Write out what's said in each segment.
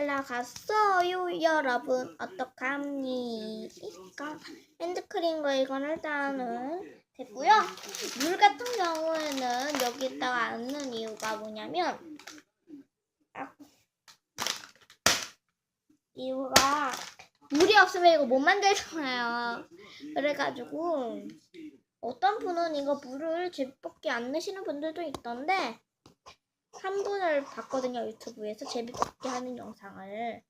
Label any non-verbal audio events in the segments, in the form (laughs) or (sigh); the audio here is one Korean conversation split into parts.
올라갔어요 여러분 어떡합니까 핸드크림과 이건 일단은 됐고요. 물 같은 경우에는 여기다가 안 넣는 이유가 뭐냐면 아, 이유가 물이 없으면 이거 못 만들잖아요. 그래가지고 어떤 분은 이거 물을 제비뽑기 안 넣으시는 분들도 있던데 한 분을 봤거든요 유튜브에서. 제비뽑기 하는 영상을.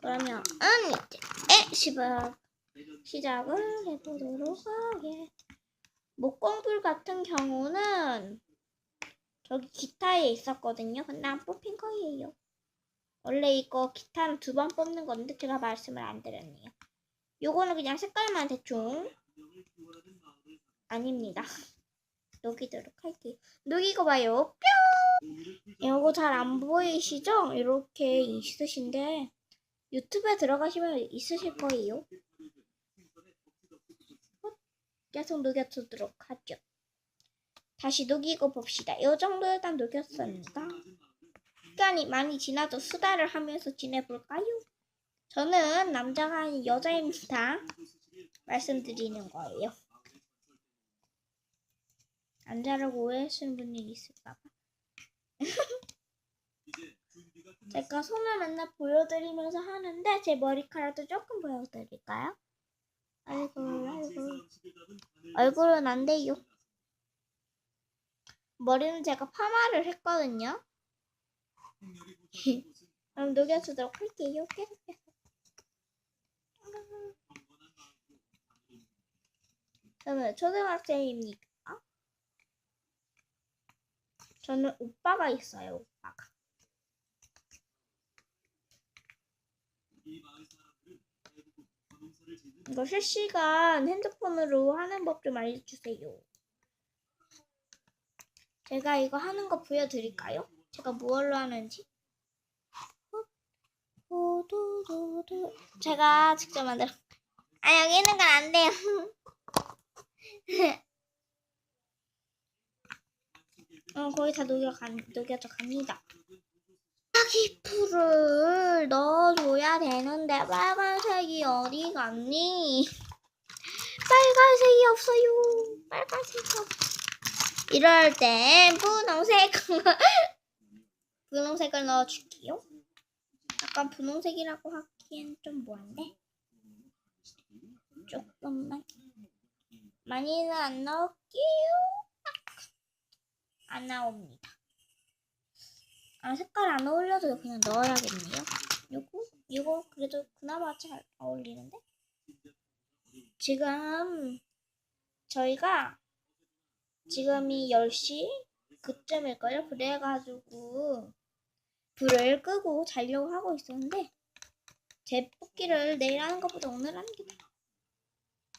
그러면 은 이제 에 시작. 시작을 해보도록 하게. 목공불 같은 경우는 저기 기타에 있었거든요. 근데 안 뽑힌 거예요. 원래 이거 기타는 두 번 뽑는 건데 제가 말씀을 안 드렸네요. 요거는 그냥 색깔만 대충. 아닙니다 (laughs) 녹이도록 할게요 녹이고 봐요 이거 잘 안 보이시죠? 이렇게 있으신데 유튜브에 들어가시면 있으실 거예요. 계속 녹여두도록 하죠. 다시 녹이고 봅시다. 이 정도 일단 녹였습니다. 시간이 많이 지나도 수다를 하면서 지내볼까요? 저는 남자가 아닌 여자입니다. 말씀드리는 거예요. 남자라고 오해하시는 분이 있을까봐. (laughs) 제가 손을 맨날 보여드리면서 하는데 제 머리카락도 조금 보여드릴까요? 아이고 아이고 얼굴은 안 돼요. 머리는 제가 파마를 했거든요. (laughs) 그럼 녹여주도록 할게요. 계속. 저는 초등학생입니다. 저는 오빠가 있어요. 오빠가. 이거 실시간 핸드폰으로 하는 법 좀 알려주세요. 제가 이거 하는 거 보여드릴까요? 제가 무얼로 하는지. 제가 직접 만들어. 아 여기 있는 건 안 돼요. (laughs) 어 거의 다 녹여 가, 녹여져 갑니다. 파기풀을 넣어줘야 되는데 빨간색이 어디 갔니? 빨간색이 없어요. 빨간색이 없어. 이럴 땐 분홍색 (laughs) 분홍색을 넣어줄게요. 약간 분홍색이라고 하기엔 좀 뭐한데? 조금만 많이는 안 넣을게요. 안 나옵니다. 아 색깔 안 어울려도 그냥 넣어야겠네요. 요거 이거 그래도 그나마 잘 어울리는데 지금 저희가 지금이 10시 그쯤일걸요. 그래가지고 불을 끄고 자려고 하고 있었는데 제 뽑기를 내일 하는 것보다 오늘 하는 게 나아.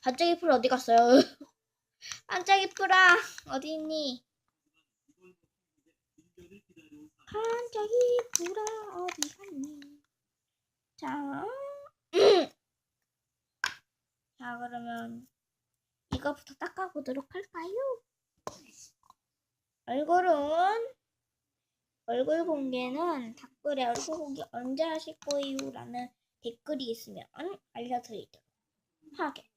반짝이 풀 어디 갔어요? (laughs) 반짝이 풀아 어디 있니? 반짝이 불아 어디 갔니? 자, (clears throat) 자 그러면 이거부터 닦아보도록 할까요? 얼굴은 얼굴 공개는 댓글에 얼굴 공개 언제 하실 거예요? 라는 댓글이 있으면 알려드리도록 하겠습니다.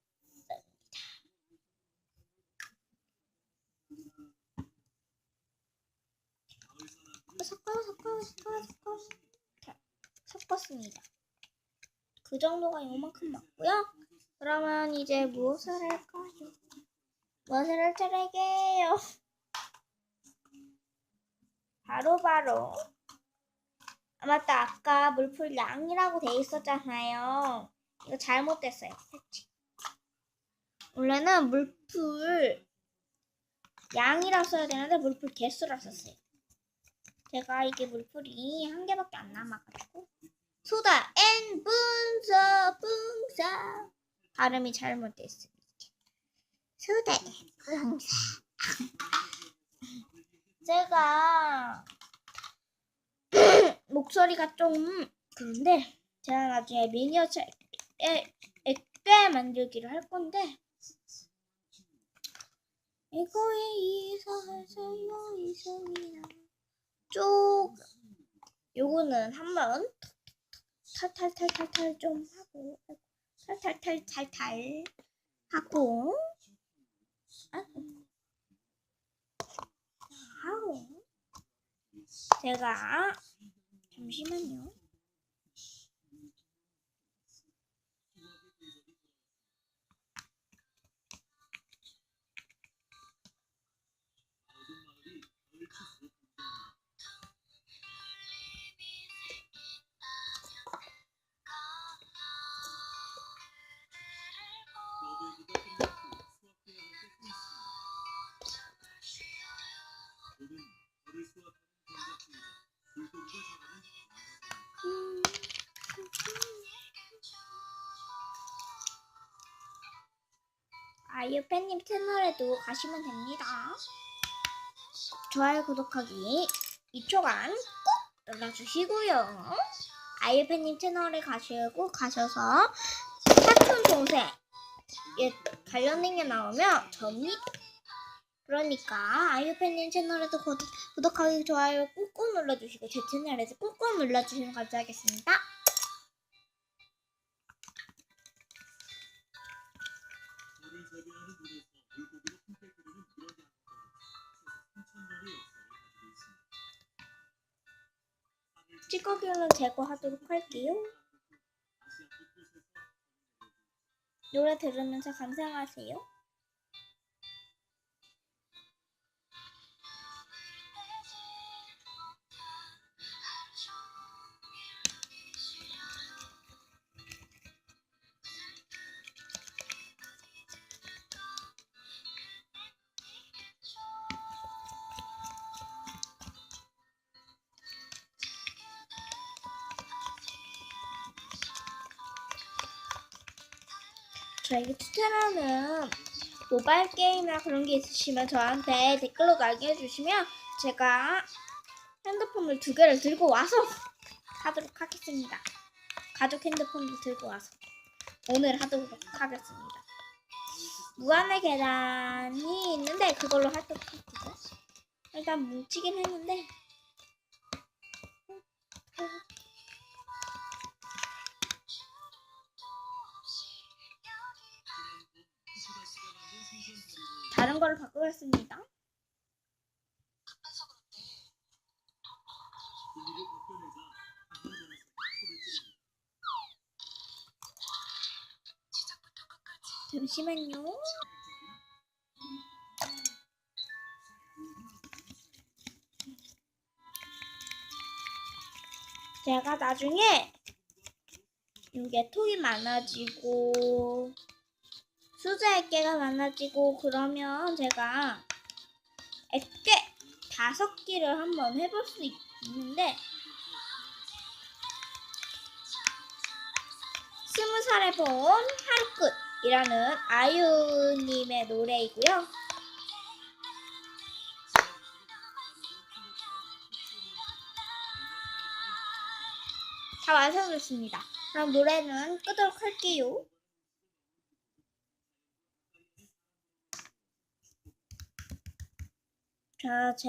섞었습니다. 그 정도가 요만큼 맞고요. 그러면 이제 무엇을 할까요? 무엇을 할 차례게요? 바로 바로 아 맞다 아까 물풀 양이라고 돼 있었잖아요. 이거 잘못됐어요. 원래는 물풀 양이라 써야 되는데 물풀 개수라 썼어요. 제가 이게 물풀이 한 개밖에 안 남아가지고. 소다 앤 분서 분서 발음이 잘못됐습니다. 소다 앤 분서 제가 (clears throat) 목소리가 좀 그런데 제가 나중에 미니어처 액괴 만들기를 할 건데. 이거에 이사하세요 이승이나 쭉 요거는 한번 탈탈탈탈탈 좀 하고 탈탈탈탈탈 하고. 하고 제가 잠시만요. 아이유팬님 채널에도 가시면 됩니다. 좋아요, 구독하기 2초간 꼭 눌러주시고요. 아이유팬님 채널에 가시고 가셔서 사촌 동생 예, 관련된 게 나오면 접니다. 그러니까 아이유팬님 채널에도 구독, 구독하기 좋아요 꾹꾹 눌러주시고 제 채널에도 꾹꾹 눌러주시면 감사하겠습니다. 찌꺼기는 제거하도록 할게요. 노래 들으면서 감상하세요. 저에게 추천하는 모바일 게임이나 그런 게 있으시면 저한테 댓글로 남겨주시면 제가 핸드폰을 두 개를 들고 와서 (laughs) 하도록 하겠습니다. 가족 핸드폰도 들고 와서 오늘 하도록 하겠습니다. 무한의 계단이 있는데 그걸로 하도록 할게요. 일단 뭉치긴 했는데 다른 걸로 바꾸겠습니다. 잠시만요. 제가 나중에 이게 톡이 많아지고 수제 액계가 많아지고 그러면 제가 액계 다섯 개를 한번 해볼 수 있- 있는데 스무 살에 본 하루 끝이라는 아유님의 노래이고요. 다 완성됐습니다. 그럼 노래는 끄도록 할게요. 자, 제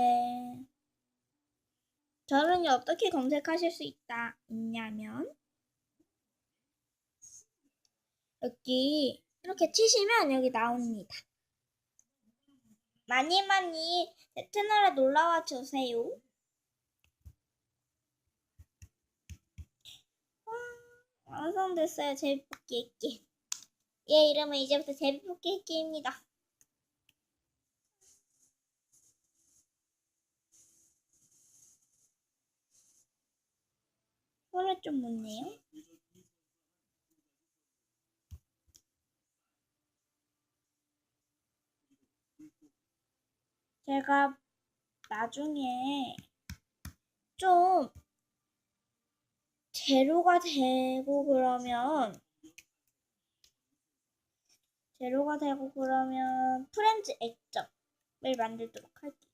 저는 어떻게 검색하실 수 있다 있냐면 여기 이렇게 치시면 여기 나옵니다. 많이 많이 제 채널에 놀러와 주세요. 와, 완성됐어요. 제비뽑기 액기. 얘 이름은 이제부터 제비뽑기 액기입니다. 손을 좀 묻네요. 제가 나중에 좀 재료가 되고 그러면 재료가 되고 그러면 프렌즈 액정을 만들도록 할게요.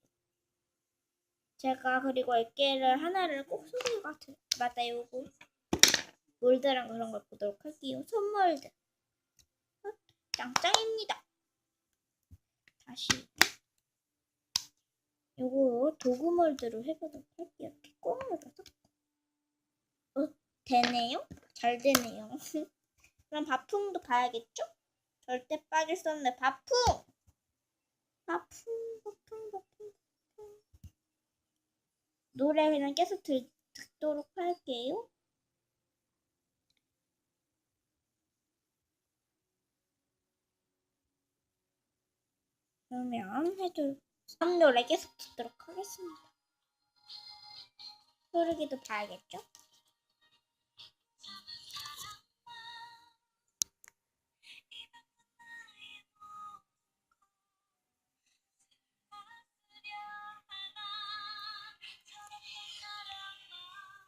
제가 그리고 액계를 하나를 꼭 소개가 같은 맞다 요거 몰드랑 그런 걸 보도록 할게요. 손몰드 어, 짱짱입니다. 다시 요거 도구 몰드로 해보도록 할게요. 이렇게 꽁 눌러서 어 되네요. 잘 되네요. (laughs) 그럼 바풍도 봐야겠죠? 절대 빠질 수 바풍! 바풍, 바풍, 바풍, 바풍. 노래 그냥 계속 들, 듣도록 할게요. 그러면 해도 다음 노래 계속 듣도록 하겠습니다. 흐르기도 봐야겠죠?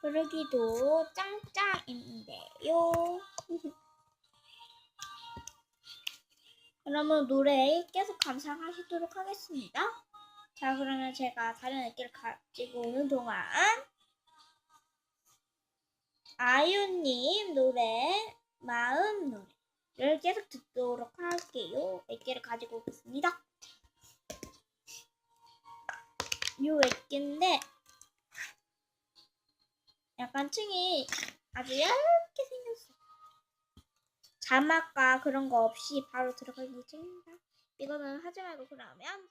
흐르기도 짱짱인데요. (laughs) 그러면 노래 계속 감상하시도록 하겠습니다. 자, 그러면 제가 다른 액기를 가지고 오는 동안 아유님 노래, 마음 노래를 계속 듣도록 할게요. 액기를 가지고 오겠습니다. 요 액기인데 약간 층이 아주 얇게 생겼어요. 자막과 그런 거 없이 바로 들어갈 예정입니다. 이거는 하지 말고 그러면